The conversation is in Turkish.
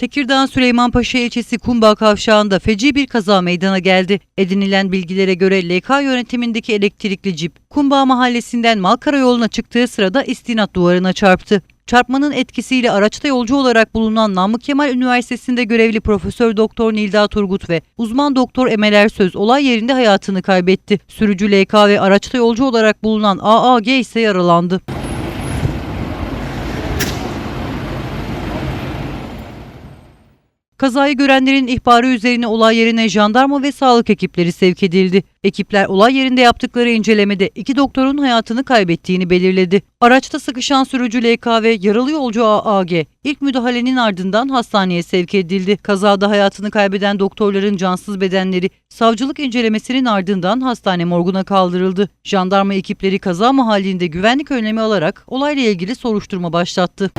Tekirdağ Süleymanpaşa ilçesi Kumbağ Kavşağı'nda feci bir kaza meydana geldi. Edinilen bilgilere göre LK yönetimindeki elektrikli cip Kumbağ mahallesinden Malkara yoluna çıktığı sırada istinat duvarına çarptı. Çarpmanın etkisiyle araçta yolcu olarak bulunan Namık Kemal Üniversitesi'nde görevli Profesör Doktor Nilda Turgut ve uzman doktor Emel Ersöz olay yerinde hayatını kaybetti. Sürücü LK ve araçta yolcu olarak bulunan AAG ise yaralandı. Kazayı görenlerin ihbarı üzerine olay yerine jandarma ve sağlık ekipleri sevk edildi. Ekipler olay yerinde yaptıkları incelemede iki doktorun hayatını kaybettiğini belirledi. Araçta sıkışan sürücü LK ve yaralı yolcu AAG ilk müdahalenin ardından hastaneye sevk edildi. Kazada hayatını kaybeden doktorların cansız bedenleri savcılık incelemesinin ardından hastane morguna kaldırıldı. Jandarma ekipleri kaza mahallinde güvenlik önlemi alarak olayla ilgili soruşturma başlattı.